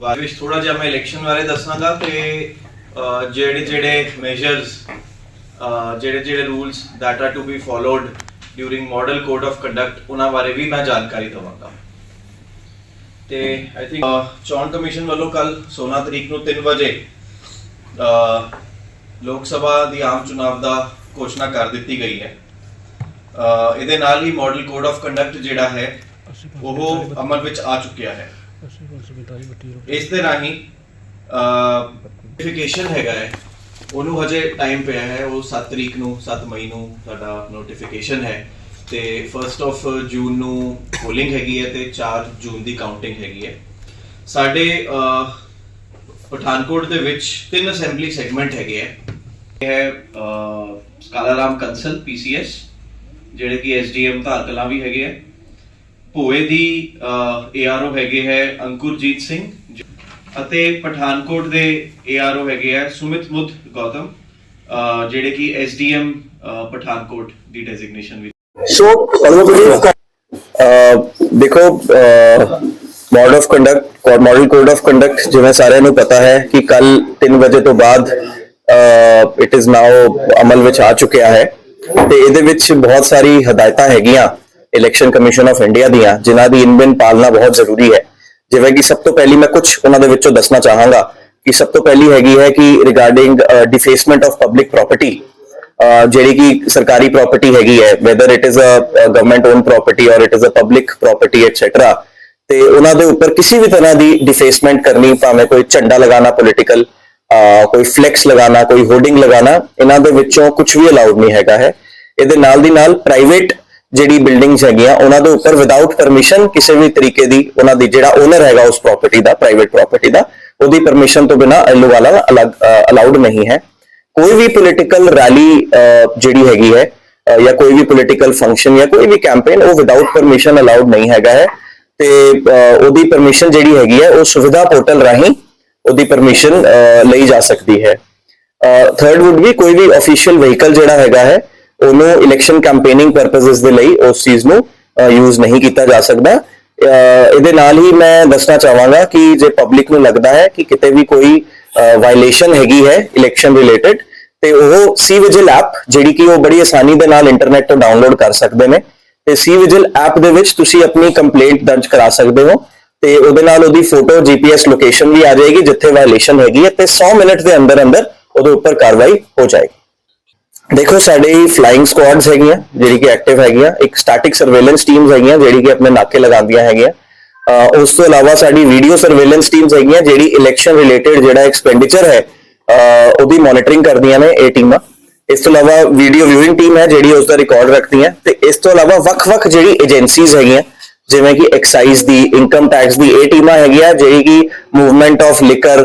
ਬਾਅਦ ਵਿੱਚ ਥੋੜਾ ਜਿਹਾ ਮੈਂ ਇਲੈਕਸ਼ਨ ਬਾਰੇ ਦੱਸਾਂਗਾ ਤੇ ਜਿਹੜੇ ਜਿਹੜੇ ਮੈਜਰਸ ਜਿਹੜੇ ਜਿਹੜੇ rules that are to be followed during model code of conduct ਉਹਨਾਂ ਬਾਰੇ ਵੀ ਮੈਂ ਜਾਣਕਾਰੀ ਦਵਾਂਗਾ। ਤੇ ਆਈ ਥਿੰਕ ਚੋਣ ਕਮਿਸ਼ਨ ਵੱਲੋਂ ਕੱਲ 16 ਤਰੀਕ ਨੂੰ 3 ਵਜੇ ਲੋਕ ਸਭਾ ਦੀ ਆਮ ਚੁਣਾਵ ਦਾ ਘੋਸ਼ਣਾ ਕਰ ਦਿੱਤੀ ਗਈ ਹੈ। ਇਹਦੇ ਨਾਲ ਹੀ ਮਾਡਲ ਕੋਡ ਆਫ ਕੰਡਕਟ ਜਿਹੜਾ ਹੈ, ਉਹ ਅਮਲ ਵਿੱਚ ਆ ਚੁੱਕਿਆ ਹੈ। ਇਸ ਦੇ ਰਾਹੀਂ ਨੋਟੀਫਿਕੇਸ਼ਨ ਹੈਗਾ ਹੈ। ਉਹਨੂੰ ਹਜੇ ਟਾਈਮ ਪਿਆ ਹੈ। ਉਹ 7 ਤਰੀਕ ਨੂੰ 7 ਮਈ ਨੂੰ ਸਾਡਾ ਨੋਟੀਫਿਕੇਸ਼ਨ ਹੈ। ਤੇ 1st ਆਫ ਜੂਨ ਨੂੰ ਪੋਲਿੰਗ ਹੈਗੀ ਹੈ ਤੇ 4 ਜੂਨ ਦੀ ਕਾਊਂਟਿੰਗ ਹੈਗੀ ਹੈ। ਸਾਡੇ ਪਠਾਨਕੋਟ ਦੇ ਵਿੱਚ ਤਿੰਨ ਅਸੈਂਬਲੀ ਸੈਗਮੈਂਟ ਹੈਗੇ ਹੈ। ਇਹ ਹੈ ਅਹ, ਕਾਲਾਰਾਮ ਕੰਸਲ ਪੀਸੀਐਸ ਜਿਹੜੇ ਕਿ ਐਸਡੀਐਮ ਧਾਰ ਕਲਾਂ ਵੀ ਹੈਗੇ ਹੈ। ਭੋਏ ਦੀ ਏਆਰਓ ਹੈਗੇ ਹੈ ਅੰਕੁਰਜੀਤ ਸਿੰਘ ਅਤੇ ਪਠਾਨਕੋਟ ਦੇ ਏਆਰਓ ਹੈਗੇ ਹੈ ਸੁਮਿਤ ਮੁਦ ਗੌਤਮ ਜਿਹੜੇ ਕਿ ਐਸਡੀਐਮ ਪਠਾਨਕੋਟ ਦੀ ਡੈਜ਼ਿਗਨੇਸ਼ਨ ਵਿੱਚ। ਸੋ ਦੇਖੋ mode of conduct model code of conduct ਜਿਵੇਂ ਸਾਰਿਆਂ ਨੂੰ ਪਤਾ ਹੈ ਕਿ ਕੱਲ 3 ਵਜੇ ਤੋਂ ਬਾਅਦ ਇਟ ਇਜ਼ ਨਾਓ ਅਮਲ ਵਿੱਚ ਆ ਚੁੱਕਿਆ ਹੈ। ਤੇ ਇਹਦੇ ਵਿੱਚ ਬਹੁਤ ਸਾਰੀ ਹਦਾਇਤਾਂ ਹੈਗੀਆਂ। ਇਲੈਕਸ਼ਨ ਕਮਿਸ਼ਨ ਆਫ ਇੰਡੀਆ ਦੀਆਂ, ਜਿਨ੍ਹਾਂ ਦੀ ਇਨਬਿਨ ਪਾਲਣਾ ਬਹੁਤ ਜ਼ਰੂਰੀ ਹੈ। ਜਿਵੇਂ ਕਿ ਸਭ ਤੋਂ ਪਹਿਲੀ ਮੈਂ ਕੁਝ ਉਹਨਾਂ ਦੇ ਵਿੱਚੋਂ ਦੱਸਣਾ ਚਾਹਾਂਗਾ ਕਿ ਸਭ ਤੋਂ ਪਹਿਲੀ ਹੈਗੀ ਹੈ ਕਿ regarding defacement of public property ਜਿਹੜੀ ਕਿ ਸਰਕਾਰੀ ਪ੍ਰਾਪਰਟੀ ਹੈਗੀ ਹੈ whether it is a government own property or it is a public property etcetera ਤੇ ਉਹਨਾਂ ਦੇ ਉੱਪਰ ਕਿਸੇ ਵੀ ਤਰ੍ਹਾਂ ਦੀ ਡਿਫੇਸਮੈਂਟ ਕਰਨੀ, ਭਾਵੇਂ ਕੋਈ ਝੰਡਾ ਲਗਾਉਣਾ ਪੋਲੀਟੀਕਲ ਕੋਈ ਫਲੈਕਸ ਲਗਾਉਣਾ, ਕੋਈ ਹੋਰਡਿੰਗ ਲਗਾਉਣਾ, ਇਹਨਾਂ ਦੇ ਵਿੱਚੋਂ ਕੁਝ ਵੀ ਅਲਾਉਡ ਨਹੀਂ ਹੈਗਾ ਹੈ। ਇਹਦੇ ਨਾਲ ਦੀ ਨਾਲ ਪ੍ਰਾਈਵੇਟ ਜਿਹੜੀ ਬਿਲਡਿੰਗਸ ਹੈਗੀਆਂ ਉਹਨਾਂ ਦੇ ਉੱਪਰ ਵਿਦਆਊਟ ਪਰਮਿਸ਼ਨ ਕਿਸੇ ਵੀ ਤਰੀਕੇ ਦੀ ਉਹਨਾਂ ਦੀ ਜਿਹੜਾ ਓਨਰ ਹੈਗਾ ਉਸ ਪ੍ਰਾਪਰਟੀ ਦਾ ਪ੍ਰਾਈਵੇਟ ਪ੍ਰਾਪਰਟੀ ਦਾ, ਉਹਦੀ ਪਰਮਿਸ਼ਨ ਤੋਂ ਬਿਨਾ ਐਲਓ ਵਾਲਾ ਅਲੱਗ ਅਲਾਉਡ ਨਹੀਂ ਹੈ। ਕੋਈ ਵੀ ਪੋਲੀਟੀਕਲ ਰੈਲੀ ਜਿਹੜੀ ਹੈਗੀ ਹੈ ਜਾਂ ਕੋਈ ਵੀ ਪੋਲੀਟੀਕਲ ਫੰਕਸ਼ਨ ਜਾਂ ਕੋਈ ਵੀ ਕੈਂਪੇਨ ਉਹ ਵਿਦਆਊਟ ਪਰਮਿਸ਼ਨ ਅਲਾਉਡ ਨਹੀਂ ਹੈਗਾ ਹੈ। ਤੇ ਉਹਦੀ ਪਰਮਿਸ਼ਨ ਜਿਹੜੀ ਹੈਗੀ ਹੈ, ਉਹ ਸੁਵਿਧਾ ਪੋਰਟਲ ਰਾਹੀਂ ਉਹਦੀ ਪਰਮਿਸ਼ਨ ਲਈ ਜਾ ਸਕਦੀ ਹੈ। ਥਰਡ ਵੁੱਡ ਵੀ ਕੋਈ ਵੀ ਅਫੀਸ਼ੀਅਲ ਵਹੀਕਲ ਜਿਹੜਾ ਹੈਗਾ ਹੈ ਉਹਨੂੰ ਇਲੈਕਸ਼ਨ ਕੈਂਪੇਨਿੰਗ ਪਰਪਸਸ ਦੇ ਲਈ ਉਸ ਚੀਜ਼ ਨੂੰ ਯੂਜ਼ ਨਹੀਂ ਕੀਤਾ ਜਾ ਸਕਦਾ। ਇਹਦੇ ਨਾਲ ਹੀ ਮੈਂ ਦੱਸਣਾ ਚਾਹਾਂਗਾ ਕਿ ਜੇ ਪਬਲਿਕ ਨੂੰ ਲੱਗਦਾ ਹੈ ਕਿ ਕਿਤੇ ਵੀ ਕੋਈ ਵਾਇਲੇਸ਼ਨ ਹੈਗੀ ਹੈ ਇਲੈਕਸ਼ਨ ਰਿਲੇਟਡ ਤੇ ਉਹ ਸੀ ਵਿਜਿਲ ਐਪ ਜਿਹੜੀ ਕਿ ਉਹ ਬੜੀ ਆਸਾਨੀ ਦੇ ਨਾਲ ਇੰਟਰਨੈਟ ਤੋਂ ਡਾਊਨਲੋਡ ਕਰ ਸਕਦੇ ਨੇ, ਤੇ ਸੀ ਵਿਜਿਲ ਐਪ ਦੇ ਵਿੱਚ ਤੁਸੀਂ ਆਪਣੀ ਕੰਪਲੇਂਟ ਦਰਜ ਕਰਾ ਸਕਦੇ ਹੋ, ਤੇ ਉਹਦੇ ਨਾਲ ਉਹਦੀ ਫੋਟੋ ਜੀਪੀਐਸ ਲੋਕੇਸ਼ਨ ਵੀ ਆ ਜਾਏਗੀ ਜਿੱਥੇ ਵਾਇਲੇਸ਼ਨ ਹੈਗੀ ਹੈ, ਤੇ 100 ਮਿੰਟ ਦੇ ਅੰਦਰ ਅੰਦਰ ਉਹਦੇ ਉੱਪਰ ਕਾਰਵਾਈ ਹੋ ਜਾਏਗੀ। ਦੇਖੋ, ਸਾਡੇ ਫਲਾਈਂਗ ਸਕੁਆਡਸ ਹੈਗੀਆਂ, ਜਿਹੜੀ ਕਿ ਐਕਟਿਵ ਹੈਗੀਆਂ, ਇੱਕ ਸਟੈਟਿਕ ਸਰਵੇਲੈਂਸ ਟੀਮਸ ਹੈਗੀਆਂ, ਜਿਹੜੀ ਕਿ ਆਪਣੇ ਨਾਕੇ ਲਗਾਉਂਦੀਆਂ ਹੈਗੀਆਂ। ਉਸ ਤੋਂ ਇਲਾਵਾ ਸਾਡੀ ਵੀਡੀਓ ਸਰਵੇਲੈਂਸ ਟੀਮਸ ਹੈਗੀਆਂ, ਜਿਹੜੀ ਇਲੈਕਸ਼ਨ ਰਿਲੇਟਡ ਜਿਹੜਾ ਐਕਸਪੈਂਡੀਚਰ ਹੈ, ਅਹ ਉਹਦੀ ਮੋਨੀਟਰਿੰਗ ਕਰਦੀਆਂ ਨੇ ਇਹ ਟੀਮਾਂ ਇਸ ਤੋਂ ਇਲਾਵਾ ਵੀਡੀਓ ਵਿਊਇੰਗ ਟੀਮ ਹੈ, ਜਿਹੜੀ ਉਸ ਦਾ ਰਿਕਾਰਡ ਰੱਖਦੀਆਂ ਤੇ ਇਸ ਤੋਂ ਇਲਾਵਾ ਵੱਖ-ਵੱਖ ਜਿਹੜੀ ਏਜੰਸੀਜ਼ ਹੈਗੀਆਂ, ਜਿਵੇਂ ਕਿ ਐਕਸਾਈਜ਼ ਦੀ ਇਨਕਮ ਟੈਕਸ ਦੀ, ਇਹ ਟੀਮਾਂ ਹੈਗੀਆਂ, ਜਿਹੜੀ ਕਿ movement of liquor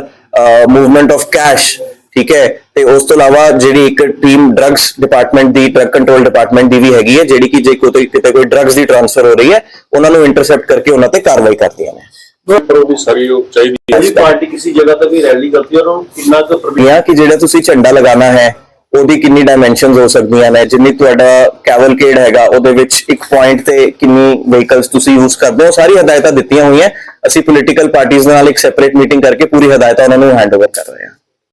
movement of cash ਠੀਕ ਹੈ? ਤੇ ਉਸ ਤੋਂ ਇਲਾਵਾ ਜਿਹੜੀ ਇੱਕ ਟੀਮ ਡਰੱਗਸ ਡਿਪਾਰਟਮੈਂਟ ਦੀ ਡਰੱਗ ਕੰਟਰੋਲ ਡਿਪਾਰਟਮੈਂਟ ਦੀ ਵੀ ਹੈਗੀ ਹੈ ਜਿਹੜੀ ਕਿ ਜੇ ਕੋਈ ਕਿਤੇ ਕੋਈ ਡਰੱਗਸ ਦੀ ਟ੍ਰਾਂਸਫਰ ਹੋ ਰਹੀ ਹੈ ਉਹਨਾਂ ਨੂੰ ਇੰਟਰਸੈਪਟ ਕਰਕੇ ਉਹਨਾਂ ਤੇ ਕਾਰਵਾਈ ਕਰਦੀਆਂ ਨੇ ਪਰ ਉਹਦੀ ਸਾਰੀ ਉਹ ਚਾਹੀਦੀ ਹੈ। ਜਿਹੜੀ ਪਾਰਟੀ ਕਿਸੇ ਜਗ੍ਹਾ ਤੇ ਵੀ ਰੈਲੀ ਕਰਦੀ ਹੈ ਉਹਨਾਂ ਨੂੰ ਕਿੰਨਾ ਕੁ ਪ੍ਰਮਿ- ਇਹ ਕਿ ਜਿਹੜਾ ਤੁਸੀਂ ਝੰਡਾ ਲਗਾਉਣਾ ਹੈ ਉਹਦੀ ਕਿੰਨੀ ਡਾਈਮੈਂਸ਼ਨਸ ਹੋ ਸਕਦੀਆਂ ਨੇ ਜਿੰਨੀ ਤੁਹਾਡਾ ਕੈਵਲਕੇਡ ਹੈਗਾ ਉਹਦੇ ਵਿੱਚ ਇੱਕ ਪੁਆਇੰਟ ਤੇ ਕਿੰਨੀ ਵਹੀਕਲਸ ਤੁਸੀਂ ਯੂਜ਼ ਕਰਦੇ ਹੋ ਸਾਰੀ ਹਦਾਇਤਾਂ ਦਿੱਤੀਆਂ ਹੋਈਆਂ। ਅਸੀਂ ਪੋਲੀਟੀਕਲ ਪਾਰਟੀਆਂ ਨਾਲ ਇੱਕ ਸੈਪਰੇਟ ਮੀਟਿੰਗ ਕਰਕੇ ਪੂਰੀ ਹਦਾਇਤਾਂ ਉਹਨਾਂ ਨੂੰ ਹੈਂਡਓਵਰ ਕਰ ਰਹੇ ਹਾਂ।